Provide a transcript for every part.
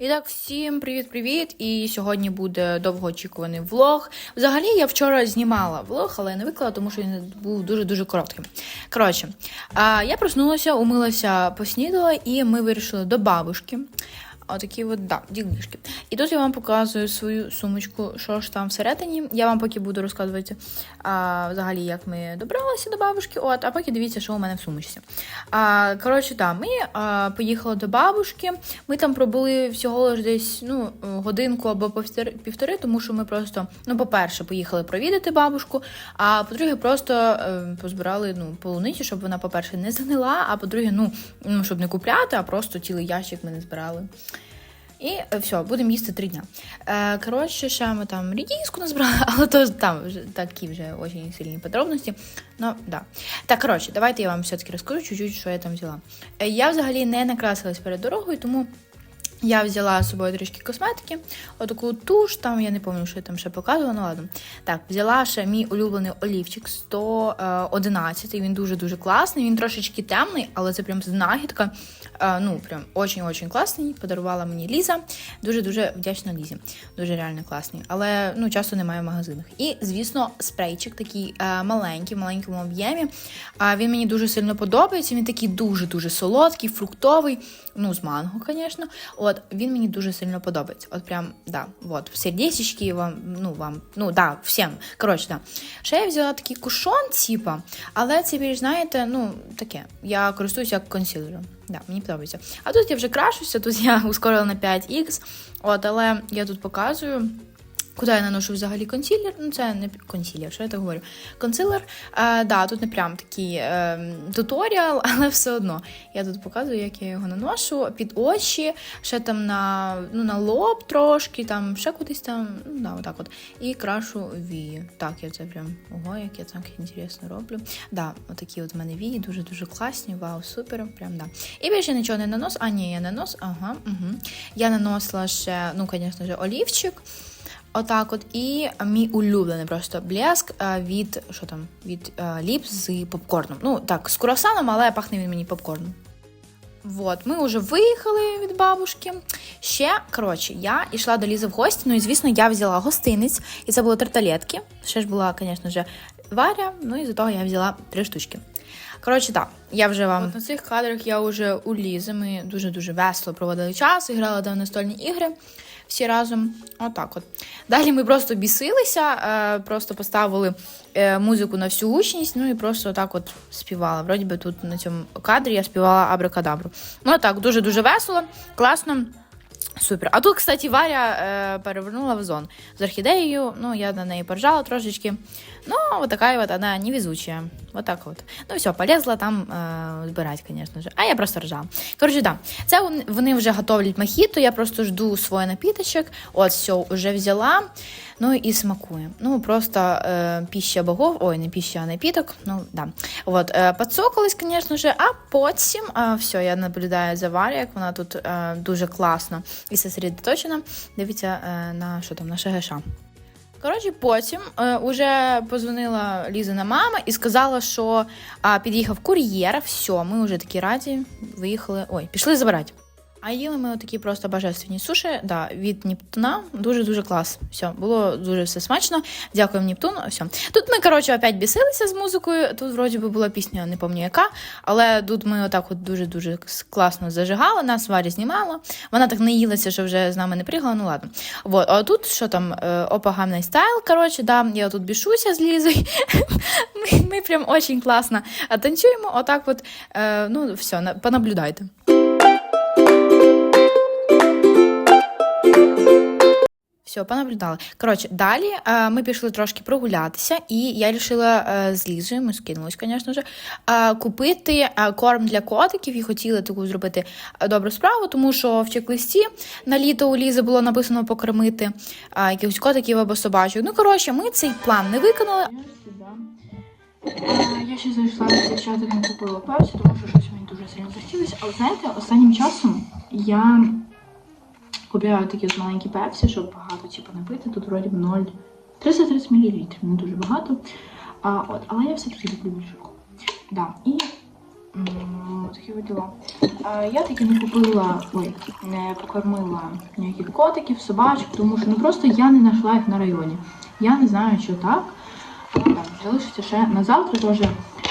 І так, всім привіт-привіт! І сьогодні буде довгоочікуваний влог. Взагалі, я вчора знімала влог, але не виклала, тому що він був дуже-дуже коротким. Коротше, я проснулася, умилася, поснідала, і ми вирішили до бабушки. Отакі от, да, ділишки. І тут я вам показую свою сумочку, що ж там всередині. Я вам поки буду розказувати а, взагалі, як ми добралися до бабушки, от, а поки дивіться, що у мене в сумочці. А, коротше, так, ми а, поїхали до бабушки. Ми там пробули всього лиш десь ну, годинку або півтори, тому що ми просто, ну, по-перше, поїхали провідати бабушку, а по-друге, просто е, позбирали ну, полуниці, щоб вона, по-перше, не згнила, а по-друге, ну, ну, щоб не купляти, а просто цілий ящик ми не збирали. І е, все, будемо їсти три дня. Е, коротше, ще ми там рідіску назбирали, але то там вже такі вже дуже сильні подробності. Ну, да. Так, коротше, давайте я вам все-таки розкажу чуть-чуть, що я там взяла. Е, я взагалі не накрасилась перед дорогою, тому. Я взяла з собою трішки косметики, отаку туш, там я не пам'ятаю, що я там ще показувала, ну ладно. Так, взяла ще мій улюблений олівчик 111, він дуже-дуже класний, він трошечки темний, але це прям знахідка. Е, Ну, прям очень-очень класний. Подарувала мені Ліза. Дуже-дуже вдячна Лізі. Дуже реально класний. Але ну, часто немає в магазинах. І, звісно, спрейчик такий е, маленький, в маленькому об'ємі. Він мені дуже сильно подобається. Він такий дуже-дуже солодкий, фруктовий. Ну, з манго, звісно. От він мені дуже сильно подобається. От прям, да, от, сердечки вам, ну вам, ну да, всім. Коротше, да. Ще я взяла такий кушон, типа, але це більш, знаєте, ну, таке. Я користуюся як консілером. Да, мені подобається. А тут я вже крашуся, тут я ускорила на 5х. От, але я тут показую. Куди я наношу взагалі консилер? Ну, це не консилер, що я так говорю. Консилер, е, да, тут не прям такий е, туторіал, але все одно. Я тут показую, як я його наношу під очі, ще там на ну, на лоб трошки, там ще кудись там, ну да, отак от. І крашу вії. Так, я це прям ого, як я так інтересно роблю. Да, отакі от в мене вії, дуже-дуже класні, вау, супер, прям да. І більше нічого не нанос. А, ні, я нанос, ага, угу. Я наносила ще, ну, звісно олівчик. Отак, от і мій улюблений просто блеск е, від що там від е, ліп з попкорном. Ну так, з круасаном, але пахне він мені попкорном. Вот, ми вже виїхали від бабушки. Ще, коротше, я йшла до Лізи в гості. Ну і звісно, я взяла гостиниць, і це були тарталетки. Ще ж була, звісно Варя. Ну і за того я взяла три штучки. Коротше, так, я вже вам От на цих кадрах я вже у Лізи. Ми дуже-дуже весело проводили час, грали в настольні ігри всі разом. Отак от. Далі ми просто бісилися, е, просто поставили е, музику на всю гучність, ну і просто отак от співала. Вроді би тут на цьому кадрі я співала абракадабру. Ну так, дуже-дуже весело, класно. Супер. А тут, кстати, Варя е, перевернула вазон з орхідеєю. Ну, я на неї поржала трошечки. Ну, вот такая вот она невезучая. Вот вот. Ну, все, полезла там е, збирати, звісно ж. А я просто ржала. Коротше, да. Це вони вже готовлять мохіто, я просто жду свій напіточок. От, все, вже взяла. Ну і смакує. Ну, просто е, піща богов, ой, не піща, а напіток. Ну, да. От, е, подсокались, звісно ж, а потім, е, все, я наблюдаю за Варю, як вона тут е, дуже класно і сосредоточена. Дивіться е, на що там, на ШГШ. Коротше, потім е, уже позвонила Лізина мама і сказала, що е, під'їхав кур'єр. Все, ми вже такі раді виїхали. Ой, пішли забирати. А їли ми такі просто божественні суші да, від Нептуна. Дуже-дуже клас. Все, було дуже все смачно. Дякуємо Нептуну. Все. Тут ми, коротше, опять бісилися з музикою. Тут, вроді би, була пісня, не пам'ятаю яка, але тут ми отак от дуже-дуже класно зажигали, нас Варі знімала. Вона так не їлася, що вже з нами не пригала, ну ладно. Вот. А тут що там, опа, гамний стайл, коротше, да, я тут бішуся з Лізою. ми, ми прям очень класно танцюємо. Отак от, е, ну, все, понаблюдайте. Все, понаблюдали. Коротше, далі е, ми пішли трошки прогулятися, і я вирішила е, з Лізою, ми скинулись, звісно ж, е, купити е, корм для котиків і хотіли таку зробити е, добру справу, тому що в чек-листі на літо у Лізи було написано покормити е, якихось котиків або собачок. Ну, коротше, ми цей план не виконали. Я ще зайшла з дівчатами купила персі, тому що щось мені дуже сильно захотілося. Але знаєте, останнім часом я. Купляю такі от маленькі пепсі, щоб багато типу, не пити. Тут вроді 0 330 мл, не дуже багато. А, от, Але я все-таки люблю більше. Да. І Такі діла. А, Я таки не купила, ой, не покормила ніяких котиків, собачок, тому що ну просто я не знайшла їх на районі. Я не знаю, що так. Але так, залишиться ще на завтра теж а,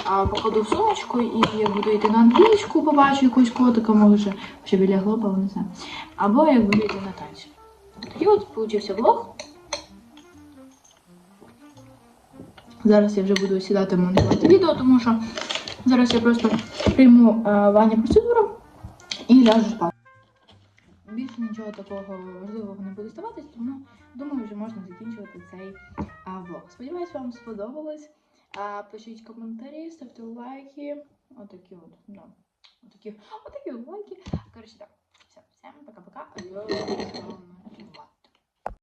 покладу в сумочку і як буду йти на англійську, побачу якогось котика, може, ще біля глоба, не знаю. Або як буду йти на танці. Такий от получився влог. Зараз я вже буду сідати монтувати відео, тому що зараз я просто прийму е, Ваня процедуру і ляжу спати. Більше нічого такого важливого не буде ставатись, тому думаю, вже можна закінчувати цей влог. Сподіваюсь, вам сподобалось. Пишіть коментарі, ставте лайки. Отакі от, да. Отакі, отакі от лайки. Коротше, так. Все, всім пока-пока. Адіос.